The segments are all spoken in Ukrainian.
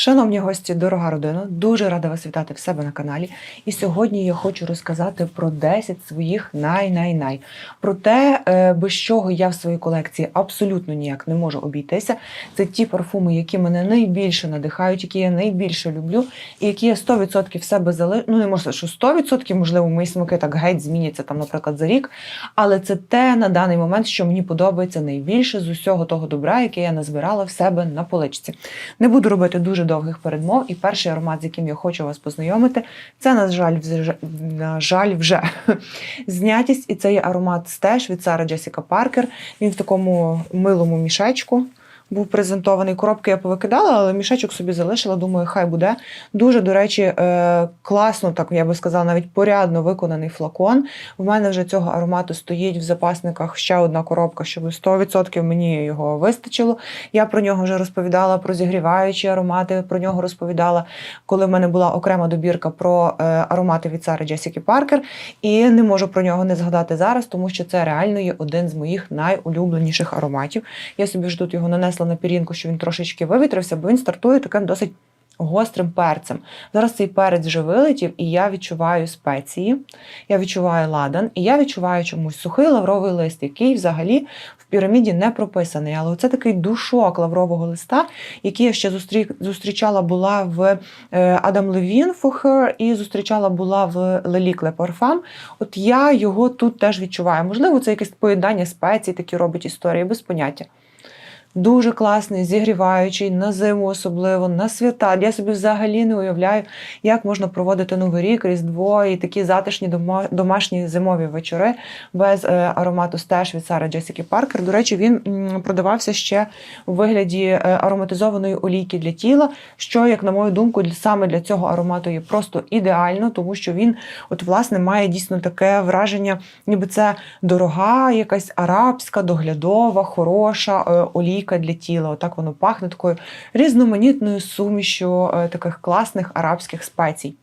Шановні гості, дорога родина, дуже рада вас вітати в себе на каналі. І сьогодні я хочу розказати про 10 своїх най-най-най. Про те, е, без чого я в своїй колекції абсолютно ніяк не можу обійтися. Це ті парфуми, які мене найбільше надихають, які я найбільше люблю, і які я 100% в себе залишу. Ну, не можу що 100%, можливо, мої смаки так геть зміняться, там, наприклад, за рік. Але це те на даний момент, що мені подобається найбільше з усього того добра, яке я назбирала в себе на поличці. Не буду робити дуже довгих передмов, і перший аромат, з яким я хочу вас познайомити, це, на жаль, на жаль, вже знятість, і це є аромат стеж від Сара Джесіка Паркер. Він в такому милому мішечку. Був презентований. Коробки я повикидала, але мішечок собі залишила. Думаю, хай буде. Дуже, до речі, е, класно, так я би сказала, навіть порядно виконаний флакон. В мене вже цього аромату стоїть в запасниках ще одна коробка, щоб 100% мені його вистачило. Я про нього вже розповідала про зігріваючі аромати. Про нього розповідала, коли в мене була окрема добірка про е, аромати від Сари Джесіки Паркер. І не можу про нього не згадати зараз, тому що це реально є один з моїх найулюбленіших ароматів. Я собі ж тут його нанесла на пірінку, що він трошечки вивітрився, бо він стартує таким досить. Гострим перцем. Зараз цей перець вже вилетів, і я відчуваю спеції, я відчуваю ладан, і я відчуваю чомусь сухий лавровий лист, який взагалі в піраміді не прописаний. Але це такий душок лаврового листа, який я ще зустрічала була в Адам Левін for і зустрічала була в Лелік Le От я його тут теж відчуваю. Можливо, це якесь поєднання спецій, такі робить історії, без поняття. Дуже класний, зігріваючий, на зиму особливо, на свята. Я собі взагалі не уявляю, як можна проводити Новий рік, Різдво і такі затишні домашні зимові вечори без е, аромату стеж від Сара Джесіки Паркер. До речі, він продавався ще у вигляді е, ароматизованої олійки для тіла, що, як на мою думку, саме для цього аромату є просто ідеально, тому що він, от, власне, має дійсно таке враження, ніби це дорога, якась арабська, доглядова, хороша е, олійка для тіла. Отак воно пахне такою різноманітною сумішю е, таких класних арабських спецій.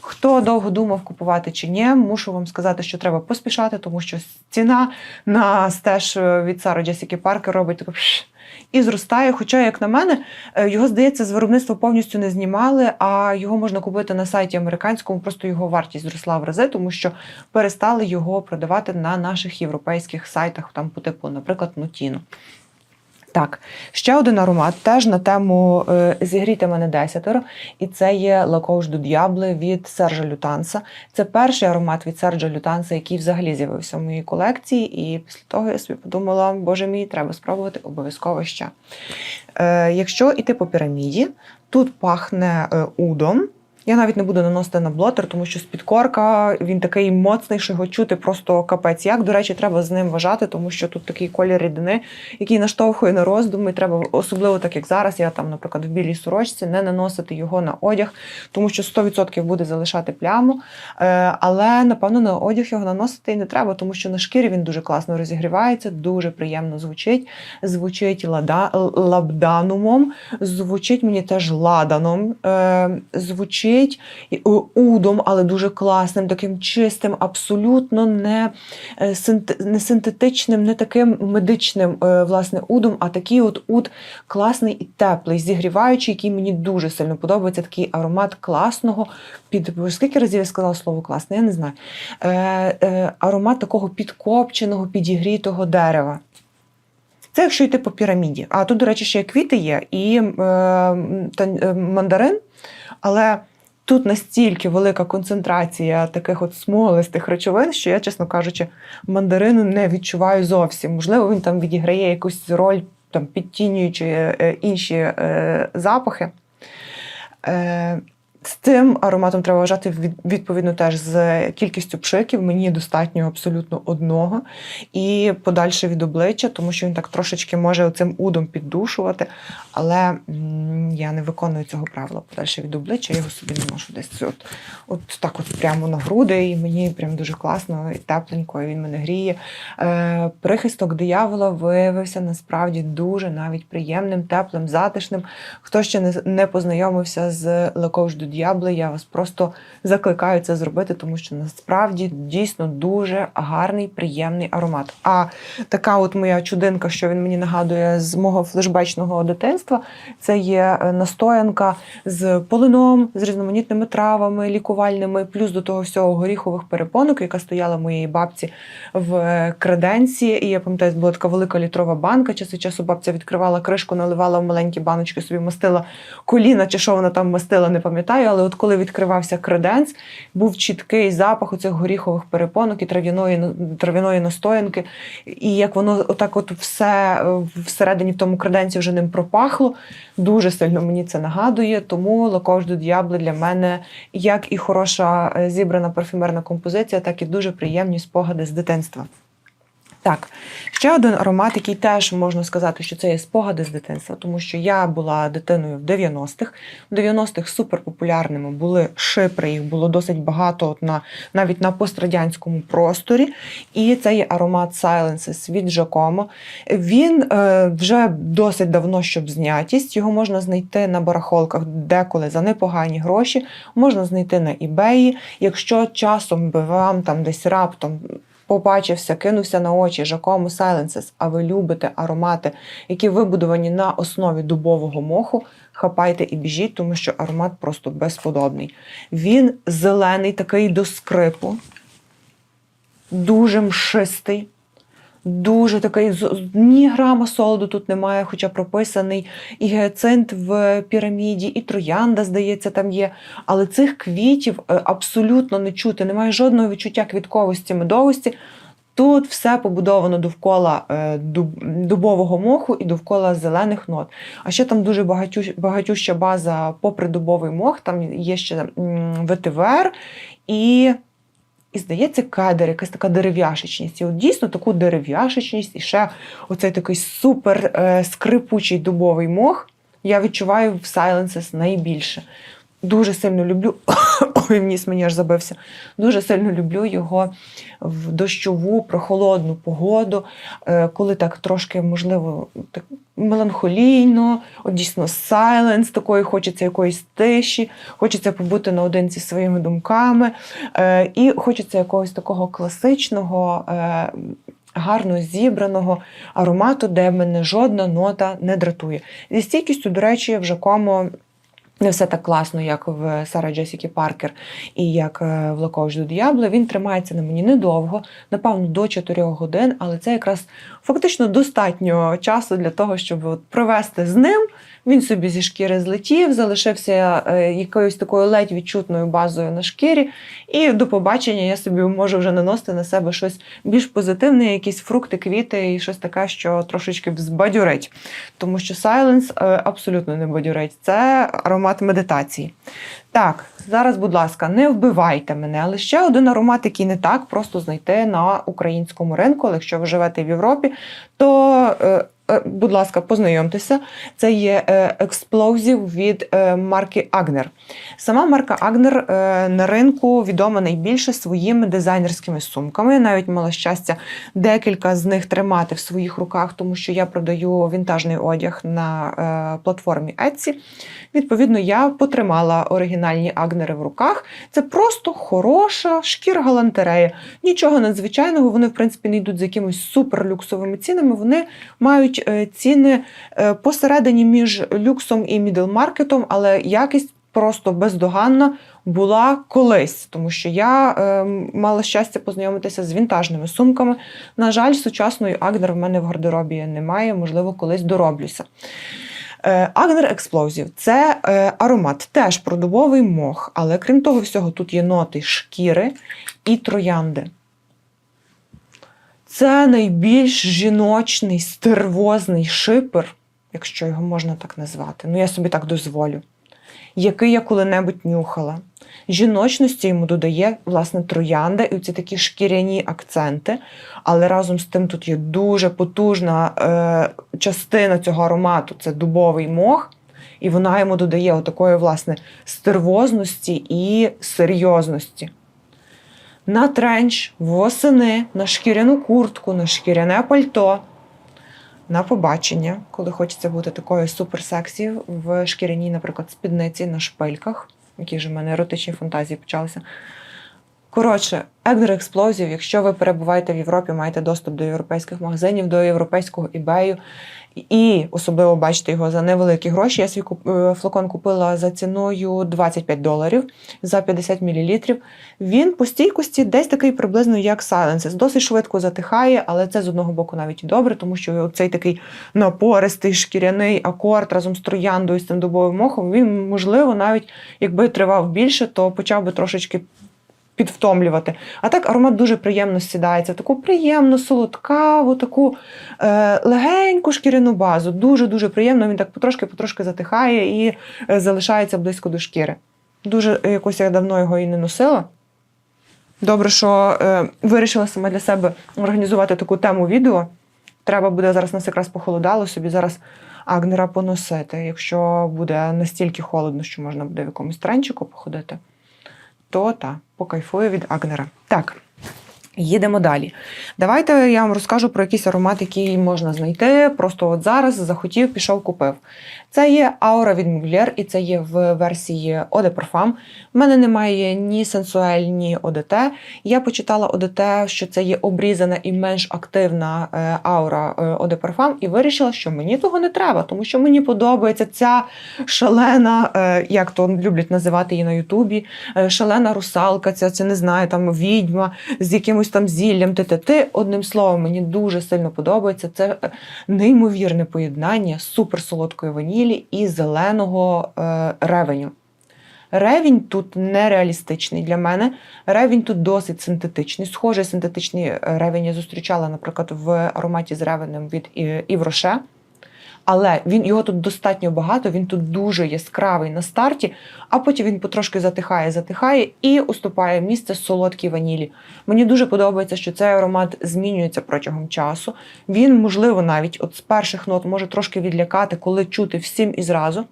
Хто довго думав купувати чи ні, мушу вам сказати, що треба поспішати, тому що ціна на стеж від Сара Джесіки Паркер робить таке і зростає. Хоча, як на мене, е, його здається, з виробництва повністю не знімали, а його можна купити на сайті американському. Просто його вартість зросла в рази, тому що перестали його продавати на наших європейських сайтах, там по типу, наприклад, Нутіно. Так, ще один аромат теж на тему е, зігріти мене десятеро, і це є Couche du Diable від Сержа Лютанса. Це перший аромат від Сержа Лютанса, який взагалі з'явився в моїй колекції. І після того я собі подумала, боже мій, треба спробувати обов'язково ще. Е, якщо іти по піраміді, тут пахне е, удом. Я навіть не буду наносити на блотер, тому що з-під корка він такий моцний, що його чути просто капець. Як, до речі, треба з ним вважати, тому що тут такий колір рідини, який наштовхує на роздуми. Треба, особливо так як зараз, я там, наприклад, в білій сорочці, не наносити його на одяг, тому що 100% буде залишати пляму. Е, Але, напевно, на одяг його наносити і не треба, тому що на шкірі він дуже класно розігрівається, дуже приємно звучить. Звучить лада, лабданумом, звучить мені теж ладаном, е, звучить і, удом, але дуже класним, таким чистим, абсолютно не, е, не синтетичним, не таким медичним е, власне удом, а такий от уд класний і теплий, зігріваючий, який мені дуже сильно подобається. Такий аромат класного під скільки разів я сказала слово класне, я не знаю. Е, е, аромат такого підкопченого, підігрітого дерева. Це якщо йти по піраміді. А тут, до речі, ще квіти є і е, та, е, мандарин, але тут настільки велика концентрація таких от смолистих речовин, що я, чесно кажучи, мандарину не відчуваю зовсім. Можливо, він там відіграє якусь роль, там, підтінюючи е, інші е, запахи. З тим ароматом треба вважати відповідно теж з кількістю пшиків. Мені достатньо абсолютно одного. І подальше від обличчя, тому що він так трошечки може цим удом піддушувати. Але я не виконую цього правила подальше від обличчя, я його собі не ношу десь от, от так от прямо на груди, і мені прям дуже класно і тепленько, і він мене гріє. Е, прихисток диявола виявився насправді дуже навіть приємним, теплим, затишним. Хто ще не, познайомився з Le Couche du д'ябли, я вас просто закликаю це зробити, тому що насправді дійсно дуже гарний, приємний аромат. А така от моя чудинка, що він мені нагадує з мого флешбечного дитинства, це є е, настоянка з полином, з різноманітними травами, лікувальними, плюс до того всього горіхових перепонок, яка стояла моєї бабці в е, креденці. І я пам'ятаю, була така велика літрова банка. Час від часу бабця відкривала кришку, наливала в маленькі баночки, собі мастила коліна, чи що вона там мастила, не пам'ятаю. Але от коли відкривався креденц, був чіткий запах оцих горіхових перепонок і трав'яної трав'яної настоянки. І як воно отак, от все е, всередині в тому креденці вже ним пропахло. Дуже сильно мені це нагадує. Тому Лакош до для мене як і хороша е, зібрана парфюмерна композиція, так і дуже приємні спогади з дитинства. Так, ще один аромат, який теж можна сказати, що це є спогади з дитинства, тому що я була дитиною в 90-х. В 90-х суперпопулярними були шипри, їх було досить багато от на, навіть на пострадянському просторі. І це є аромат Silences від Giacomo. Він е, вже досить давно, щоб знятість. Його можна знайти на барахолках деколи за непогані гроші, можна знайти на eBay. Якщо часом би вам там десь раптом побачився, кинувся на очі Жакому Сайленсес, а ви любите аромати, які вибудовані на основі дубового моху, хапайте і біжіть, тому що аромат просто безподобний. Він зелений, такий до скрипу, дуже мшистий. Дуже такий ні грама солоду тут немає, хоча прописаний і гіацинт в піраміді, і троянда, здається, там є. Але цих квітів е, абсолютно не чути. Немає жодного відчуття квітковості, медовості. Тут все побудовано довкола е, дубового моху і довкола зелених нот. А ще там дуже багатюща, база, попри дубовий мох, там є ще м, ветивер і. І здається, кедр, якась така дерев'яшечність. І от дійсно таку дерев'яшечність, і ще оцей такий супер е, скрипучий дубовий мох я відчуваю в Silences найбільше. Дуже сильно люблю. Ой, ніс мені аж забився. Дуже сильно люблю його в дощову, прохолодну погоду, е, коли так трошки, можливо, так меланхолійно, от дійсно сайленс, такої хочеться якоїсь тиші, хочеться побути наодинці своїми думками, е, і хочеться якогось такого класичного. е, Гарно зібраного аромату, де мене жодна нота не дратує. Зі стійкістю, до речі, в Жакомо не все так класно, як в Сара Джесіки Паркер і як е, в Лакош до Діабло. Він тримається на мені недовго, напевно, до 4 годин, але це якраз фактично достатньо часу для того, щоб провести з ним. Він собі зі шкіри злетів, залишився е, якоюсь такою ледь відчутною базою на шкірі. І до побачення я собі можу вже наносити на себе щось більш позитивне, якісь фрукти, квіти і щось таке, що трошечки взбадьорить. Тому що е, абсолютно не бадьорить. Це аромат медитації. Так, зараз, будь ласка, не вбивайте мене, але ще один аромат, який не так просто знайти на українському ринку. Але якщо ви живете в Європі, то, е, будь ласка, познайомтеся. Це є е, експлозів від е, марки Агнер. Сама марка Агнер е, на ринку відома найбільше своїми дизайнерськими сумками. Я навіть мала щастя декілька з них тримати в своїх руках, тому що я продаю вінтажний одяг на е, платформі Etsy. Відповідно, я потримала оригінальні агнери в руках. Це просто хороша шкіра галантерея. Нічого надзвичайного. Вони, в принципі, не йдуть з якимись суперлюксовими цінами. Вони мають е, ціни е, посередині між люксом і мідл-маркетом, але якість просто бездоганна була колись, тому що я е, мала щастя познайомитися з вінтажними сумками. На жаль, сучасної Агнер в мене в гардеробі немає, можливо, колись дороблюся. Е, Експлозів – це е, аромат, теж продубовий мох, але крім того всього, тут є ноти шкіри і троянди. Це найбільш жіночний, стервозний шипер, якщо його можна так назвати. Ну, я собі так дозволю, який я коли-небудь нюхала. Жіночності йому додає власне троянда і ці такі шкіряні акценти. Але разом з тим тут є дуже потужна е, частина цього аромату це дубовий мох, і вона йому додає отакої власне стервозності і серйозності. На тренч, восени, на шкіряну куртку, на шкіряне пальто. На побачення, коли хочеться бути такою суперсексі в шкіряній, наприклад, спідниці на шпильках. які ж у мене еротичні фантазії почалися. Коротше, Експлозів, якщо ви перебуваєте в Європі, маєте доступ до європейських магазинів, до європейського ібею, і особливо бачите його за невеликі гроші. Я свій е, флакон купила за ціною 25 доларів за 50 мл. Він по стійкості десь такий приблизно як Silences. Досить швидко затихає, але це з одного боку навіть і добре, тому що цей такий напористий шкіряний акорд разом з трояндою з цим дубовим мохом, він, можливо, навіть якби тривав більше, то почав би трошечки підвтомлювати. А так аромат дуже приємно сідається, таку приємну, солодкаву, таку е, легеньку шкіряну базу. Дуже-дуже приємно. Він так потрошки-потрошки затихає і е, залишається близько до шкіри. Дуже е, якось я давно його і не носила. Добре, що е, вирішила саме для себе організувати таку тему відео. Треба буде зараз нас якраз похолодало собі зараз Агнера поносити. Якщо буде настільки холодно, що можна буде в якомусь тренчику походити, то та, покайфую від Агнера. Так. Їдемо далі. Давайте я вам розкажу про якийсь аромат, який можна знайти. Просто от зараз захотів, пішов, купив. Це є Aura від Mugler, і це є в версії de Parfum. У мене немає ні сенсуель, ні ОДТ. Я почитала ОДТ, що це є обрізана і менш активна е, аура е, Eau de Parfum, і вирішила, що мені того не треба, тому що мені подобається ця шалена, е, як то люблять називати її на Ютубі, е, шалена русалка, ця, це не знаю, там відьма з якимось там зіллям, ти-ти-ти. Одним словом, мені дуже сильно подобається. Це е, неймовірне поєднання суперсолодкої ванілі і зеленого е, ревеню. Ревінь тут нереалістичний для мене. Ревінь тут досить синтетичний. Схожий синтетичний е, ревінь я зустрічала, наприклад, в ароматі з ревенем від Івроше. Але він його тут достатньо багато, він тут дуже яскравий на старті, а потім він потрошки затихає, затихає і уступає місце солодкій ванілі. Мені дуже подобається, що цей аромат змінюється протягом часу. Він, можливо, навіть от з перших нот може трошки відлякати, коли чути всім і зразу.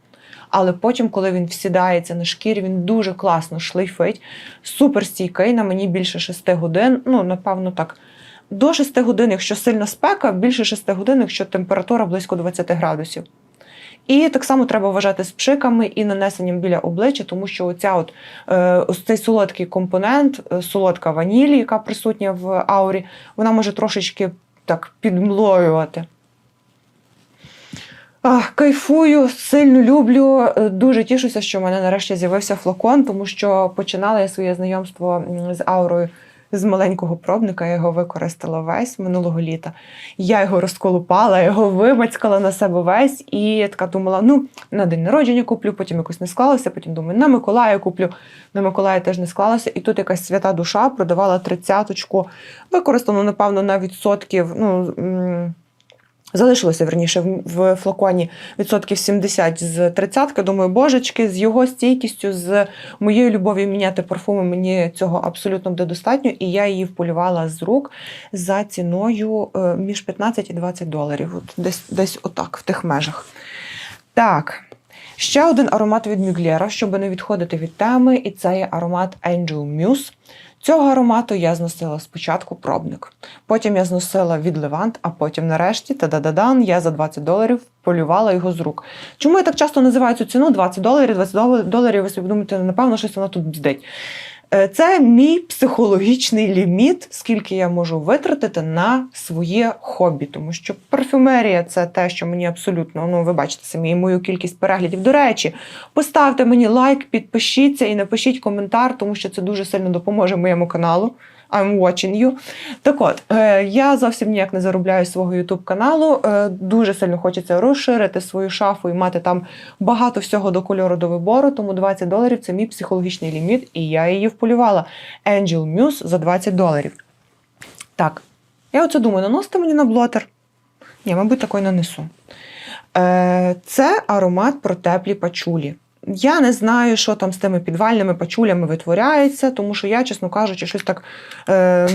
Але потім, коли він всідається на шкірі, він дуже класно шлейфить. Супер стійкий, на мені більше 6 годин. Ну, напевно, так. До 6 годин, якщо сильна спека, більше 6 годин, якщо температура близько 20 градусів. І так само треба вважати з пшиками і нанесенням біля обличчя, тому що оця от, е, ось цей солодкий компонент, е, солодка ванілі, яка присутня в аурі, вона може трошечки так підмлоювати. Ах, кайфую, сильно люблю. Е, Дуже тішуся, що в мене нарешті з'явився флакон, тому що починала я своє знайомство з аурою з маленького пробника. Я його використала весь минулого літа. Я його розколупала, його вимацькала на себе весь, і я така думала: ну, на день народження куплю, потім якось не склалося. Потім думаю, на Миколая куплю. На Миколая теж не склалося. І тут якась свята душа продавала тридцяточку, використано, напевно, на відсотків. ну... Залишилося верніше в, флаконі відсотків 70 з тридцятки. Думаю, божечки, з його стійкістю, з моєю любов'ю міняти парфуми, мені цього абсолютно буде достатньо. І я її вполювала з рук за ціною е, між 15 і 20 доларів. От десь, десь отак, в тих межах. Так. Ще один аромат від Мюглєра, щоб не відходити від теми, і це є аромат Angel Muse. Цього аромату я зносила спочатку пробник. Потім я зносила від Левант, а потім нарешті та-да-да-дан, я за 20 доларів полювала його з рук. Чому я так часто називаю цю ціну 20 доларів, 20 доларів, ви собі думаєте, напевно, щось вона тут бздить. Е, Це мій психологічний ліміт, скільки я можу витратити на своє хобі, тому що парфюмерія це те, що мені абсолютно, ну ви бачите самі мою кількість переглядів. До речі, поставте мені лайк, підпишіться і напишіть коментар, тому що це дуже сильно допоможе моєму каналу. I'm watching you. Так от, е, я зовсім ніяк не заробляю свого YouTube каналу. Е, дуже сильно хочеться розширити свою шафу і мати там багато всього до кольору до вибору. Тому 20 доларів це мій психологічний ліміт, і я її вполювала. Angel Muse за 20 доларів. Так, я оце думаю, наносити мені на блотер. Ні, мабуть, такої нанесу. Е, Це аромат про теплі пачулі. Я не знаю, що там з тими підвальними пачулями витворяється, тому що я, чесно кажучи, щось так е,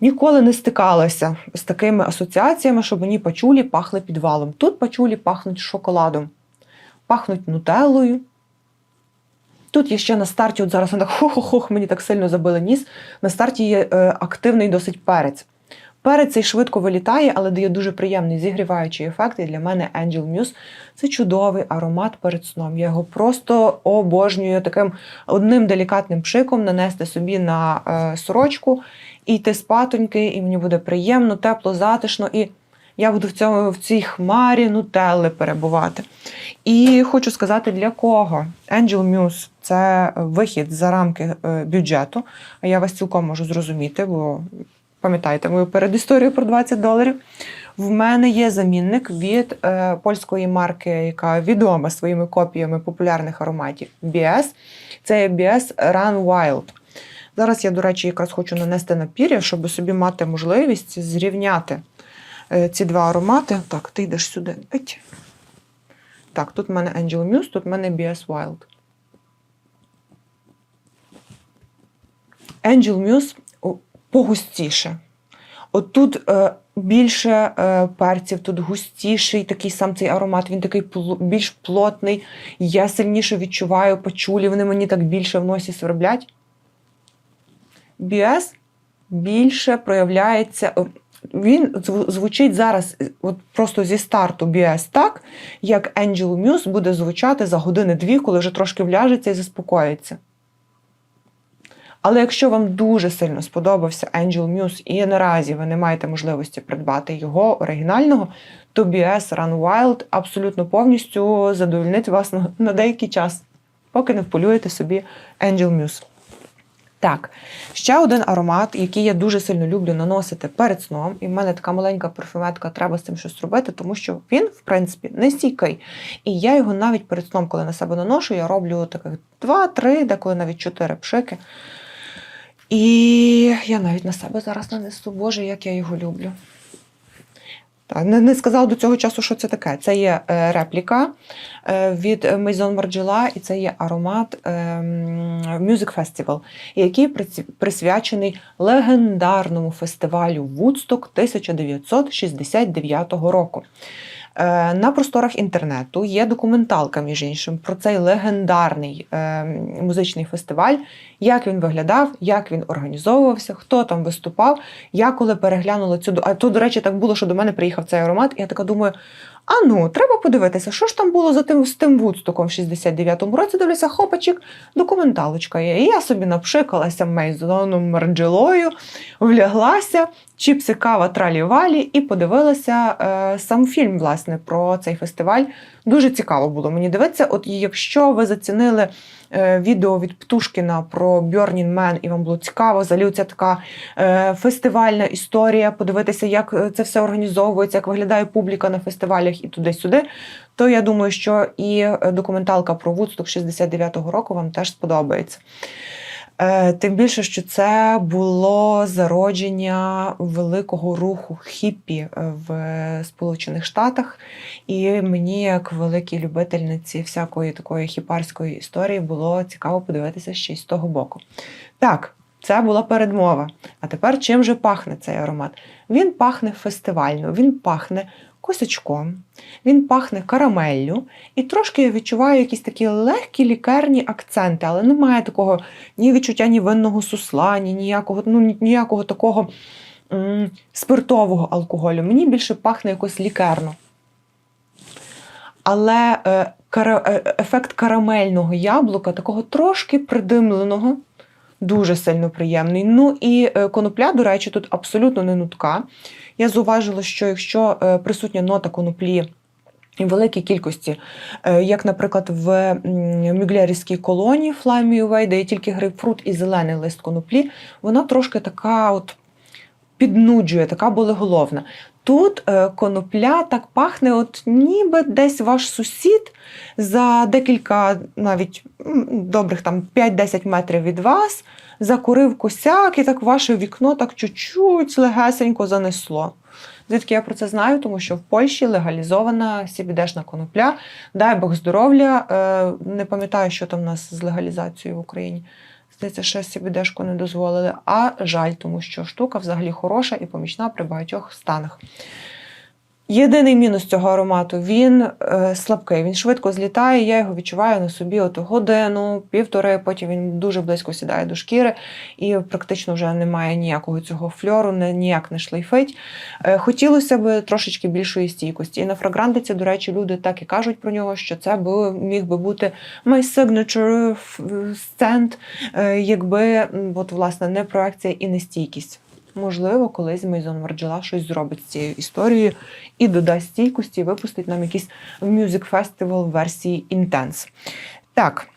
ніколи не стикалася з такими асоціаціями, що мені пачулі пахли підвалом. Тут пачулі пахнуть шоколадом, пахнуть нутеллою. Тут є ще на старті, от зараз вона так хох-хох, мені так сильно забили ніс. На старті є е, активний досить перець. Перед цей швидко вилітає, але дає дуже приємний зігріваючий ефект. І для мене Angel Muse це чудовий аромат перед сном. Я його просто обожнюю таким одним делікатним пшиком нанести собі на е, сорочку і йти спатоньки, і мені буде приємно, тепло, затишно. І я буду в цьому в цій хмарі нутелли перебувати. І хочу сказати, для кого Angel Muse – це вихід за рамки е, бюджету. А я вас цілком можу зрозуміти, бо пам'ятаєте мою передісторію про 20 доларів. В мене є замінник від е, польської марки, яка відома своїми копіями популярних ароматів BS. Це є BS Run Wild. Зараз я, до речі, якраз хочу нанести на пір'я, щоб собі мати можливість зрівняти е, ці два аромати. Так, ти йдеш сюди. Еть. Так, тут в мене Angel Muse, тут в мене BS Wild. Angel Muse погустіше. От тут е, більше е, перців, тут густіший такий сам цей аромат, він такий пл- більш плотний. Я сильніше відчуваю пачулі, вони мені так більше в носі сверблять. BS більше проявляється. Він зв- звучить зараз е, от просто зі старту BS так, як Angel Muse буде звучати за години-дві, коли вже трошки вляжеться і заспокоїться. Але якщо вам дуже сильно сподобався Angel Muse і наразі ви не маєте можливості придбати його оригінального, то BS Run Wild абсолютно повністю задовольнить вас на, деякий час, поки не вполюєте собі Angel Muse. Так, ще один аромат, який я дуже сильно люблю наносити перед сном. І в мене така маленька парфюметка, треба з цим щось робити, тому що він, в принципі, не стійкий. І я його навіть перед сном, коли на себе наношу, я роблю таких 2-3, деколи навіть 4 пшики. І я навіть на себе зараз нанесу. Боже, як я його люблю. Так, не, не сказав до цього часу, що це таке. Це є е, репліка е, від Maison Margiela, і це є аромат е, м, Music Festival, який присвячений легендарному фестивалю Woodstock 1969 року. Е, На просторах інтернету є документалка, між іншим, про цей легендарний е, музичний фестиваль, як він виглядав, як він організовувався, хто там виступав. Я коли переглянула цю. А то, до речі, так було, що до мене приїхав цей аромат, і я така думаю. А ну, треба подивитися, що ж там було за тим з тим Вудстоком в 69-му році. Дивлюся, хопачик, документалочка є. І я собі напшикалася Мейзоном Марджелою, вляглася, чіпси, кава, тралі-валі, і подивилася е, сам фільм, власне, про цей фестиваль. Дуже цікаво було мені дивитися. От якщо ви зацінили е, відео від Птушкіна про Burning Man, і вам було цікаво, взагалі ця така е, фестивальна історія, подивитися, як е, це все організовується, як виглядає публіка на фестивалях і туди-сюди, то я думаю, що і е, документалка про Вудсток 69-го року вам теж сподобається. Е, Тим більше, що це було зародження великого руху хіппі е, в Сполучених Штатах, і мені, як великій любительниці всякої такої хіпарської історії, було цікаво подивитися ще й з того боку. Так, це була передмова. А тепер чим же пахне цей аромат? Він пахне фестивально, він пахне косячком, він пахне карамеллю, і трошки я відчуваю якісь такі легкі лікерні акценти, але немає такого ні відчуття ні винного сусла, ні ніякого, ну, ніякого такого м, спиртового алкоголю. Мені більше пахне якось лікерно. Але е, кара, е, ефект карамельного яблука, такого трошки придимленого, дуже сильно приємний. Ну і е, конопля, до речі, тут абсолютно не нутка. Я зауважила, що якщо е, присутня нота коноплі в великій кількості, е, як, наприклад, в мюглерівській колонії Me де є тільки грейпфрут і зелений лист коноплі, вона трошки така от піднуджує, така болеголовна. Тут е, конопля так пахне, от ніби десь ваш сусід за декілька, навіть добрих там 5-10 метрів від вас, закурив косяк, і так ваше вікно так чуть-чуть легесенько занесло. Звідки я про це знаю? Тому що в Польщі легалізована сібідешна конопля. Дай Бог здоров'я. Е, Не пам'ятаю, що там у нас з легалізацією в Україні. Здається, ще сібідешку не дозволили. А жаль, тому що штука взагалі хороша і помічна при багатьох станах. Єдиний мінус цього аромату він е, слабкий, він швидко злітає. Я його відчуваю на собі от годину, півтори. Потім він дуже близько сідає до шкіри і практично вже немає ніякого цього фльору, не, ніяк не шлейфить. Е, хотілося б трошечки більшої стійкості. І на фрагрантиці, до речі, люди так і кажуть про нього, що це би міг би бути my signature scent, е, якби от, власне не проекція і не стійкість. Можливо, колись Мейзон Марджела щось зробить з цією історією і додасть стійкості, і випустить нам якийсь мюзик-фестивал версії інтенс. Так,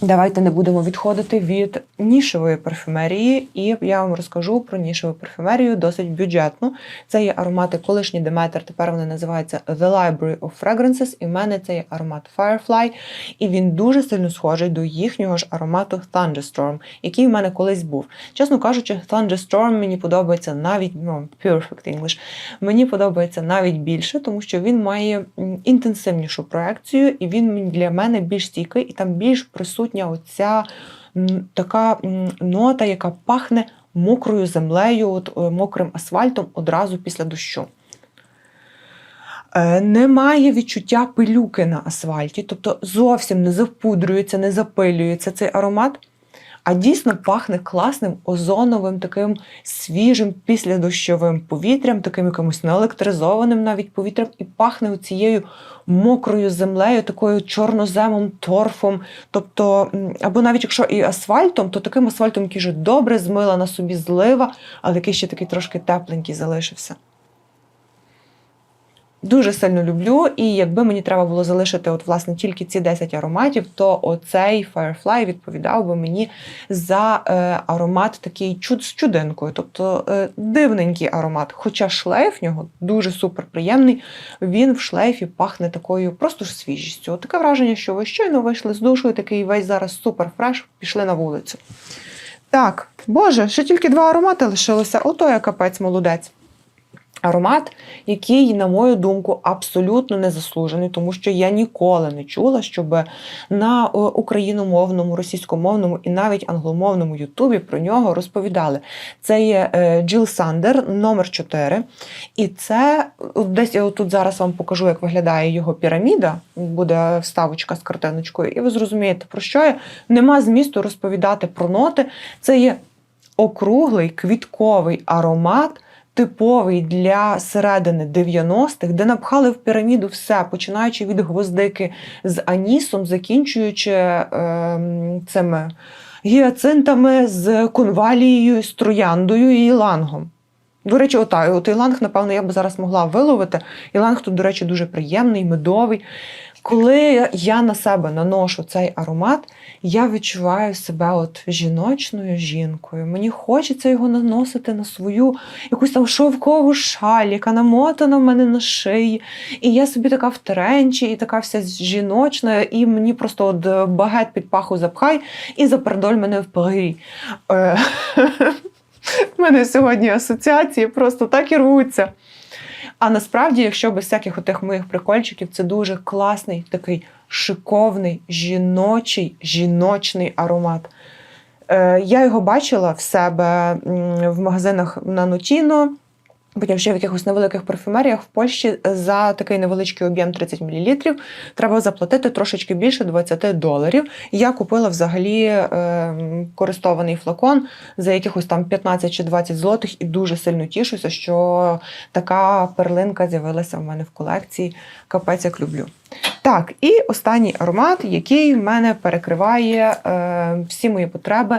давайте не будемо відходити від нішевої парфюмерії, і я вам розкажу про нішеву парфюмерію досить бюджетну. Це є аромати колишній Demeter, тепер вони називаються The Library of Fragrances, і в мене це є аромат Firefly, і він дуже сильно схожий до їхнього ж аромату Thunderstorm, який в мене колись був. Чесно кажучи, Thunderstorm мені подобається навіть ну, Perfect English. Мені подобається навіть більше, тому що він має інтенсивнішу проекцію, і він для мене більш стійкий, і там більш присутня оця така нота, яка пахне мокрою землею, от, е, мокрим асфальтом одразу після дощу. Е, Немає відчуття пилюки на асфальті, тобто зовсім не запудрюється, не запилюється цей аромат, а дійсно пахне класним озоновим, таким свіжим післядощовим повітрям, таким якимось неелектризованим навіть повітрям, і пахне цією мокрою землею, такою чорноземом, торфом. Тобто, або навіть якщо і асфальтом, то таким асфальтом, який вже добре змила на собі злива, але який ще такий трошки тепленький залишився. Дуже сильно люблю, і якби мені треба було залишити от, власне, тільки ці 10 ароматів, то оцей Firefly відповідав би мені за е, аромат такий чуд з чудинкою, тобто е, дивненький аромат. Хоча шлейф в нього дуже супер приємний, він в шлейфі пахне такою просто ж свіжістю. От Таке враження, що ви щойно вийшли з душу, і такий весь зараз супер фреш, пішли на вулицю. Так, Боже, ще тільки два аромати лишилося. Ото я капець молодець. Аромат, який, на мою думку, абсолютно не заслужений, тому що я ніколи не чула, щоб на е, україномовному, російськомовному і навіть англомовному Ютубі про нього розповідали. Це є е, Джил Сандер, номер 4. І це от десь я тут зараз вам покажу, як виглядає його піраміда. Буде вставочка з картиночкою, і ви зрозумієте, про що я. Нема змісту розповідати про ноти. Це є округлий квітковий аромат типовий для середини 90-х, де напхали в піраміду все, починаючи від гвоздики з анісом, закінчуючи е, цими гіацинтами з конвалією, з трояндою і ілангом. До речі, ота, от іланг, напевно, я б зараз могла виловити. Іланг тут, до речі, дуже приємний, медовий. Коли я на себе наношу цей аромат, я відчуваю себе от жіночною жінкою. Мені хочеться його наносити на свою якусь там шовкову шаль, яка намотана в мене на шиї. І я собі така в тренчі, і така вся жіночна, і мені просто от багет під паху запхай і запердоль мене в. Е, У мене сьогодні асоціації просто так і рвуться. А насправді, якщо без всяких отих моїх прикольчиків, це дуже класний, такий шиковний, жіночий, жіночний аромат. Е, я його бачила в себе в магазинах на Нутіно, потім ще в якихось невеликих парфюмеріях в Польщі за такий невеличкий об'єм 30 мл треба заплатити трошечки більше 20 доларів. Я купила взагалі е, користований флакон за якихось там 15 чи 20 злотих і дуже сильно тішуся, що така перлинка з'явилася в мене в колекції. Капець як люблю. Так, і останній аромат, який в мене перекриває е, всі мої потреби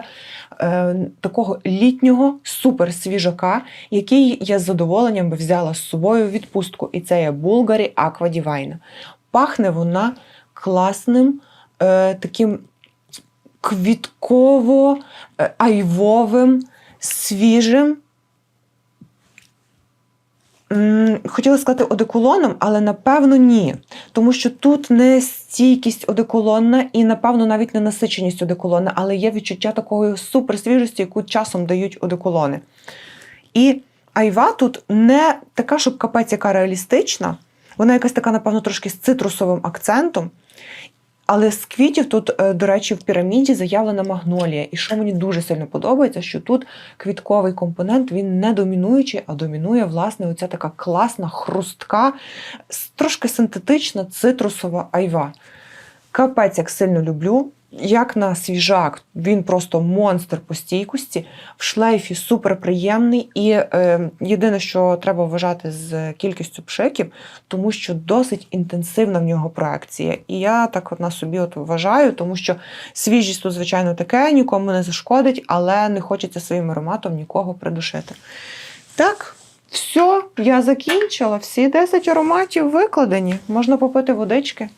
е, такого літнього супер свіжака, який я з задоволенням би взяла з собою відпустку. І це є Bulgari Aqua Divine. Пахне вона класним, е, таким квітково-айвовим, свіжим. Хотіла сказати одеколоном, але напевно ні. Тому що тут не стійкість одеколонна і, напевно, навіть не насиченість одеколонна, але є відчуття такої суперсвіжості, яку часом дають одеколони. І айва тут не така, щоб капець яка реалістична. Вона якась така, напевно, трошки з цитрусовим акцентом. Але з квітів тут, е, до речі, в піраміді заявлена магнолія. І що мені дуже сильно подобається, що тут квітковий компонент він не домінуючий, а домінує, власне, оця така класна, хрустка, трошки синтетична цитрусова айва. Капець, як сильно люблю. Як на свіжак, він просто монстр по стійкості. В шлейфі супер приємний. І е, єдине, що треба вважати з кількістю пшиків, тому що досить інтенсивна в нього проекція. І я так от на собі от вважаю, тому що свіжість тут, звичайно, таке, нікому не зашкодить, але не хочеться своїм ароматом нікого придушити. Так, все, я закінчила. Всі 10 ароматів викладені. Можна попити водички,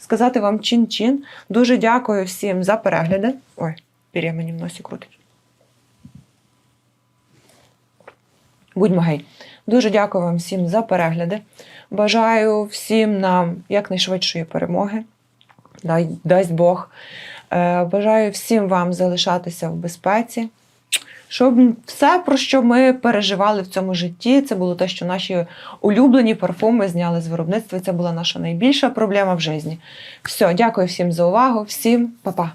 сказати вам чин-чин. Дуже дякую всім за перегляди. Ой, пір'я мені в носі крутить. Будьмо гей. Дуже дякую вам всім за перегляди. Бажаю всім нам якнайшвидшої перемоги. Дай, дасть Бог. Е, бажаю всім вам залишатися в безпеці. Щоб все, про що ми переживали в цьому житті, це було те, що наші улюблені парфуми зняли з виробництва. Це була наша найбільша проблема в житті. Все, дякую всім за увагу, всім па-па.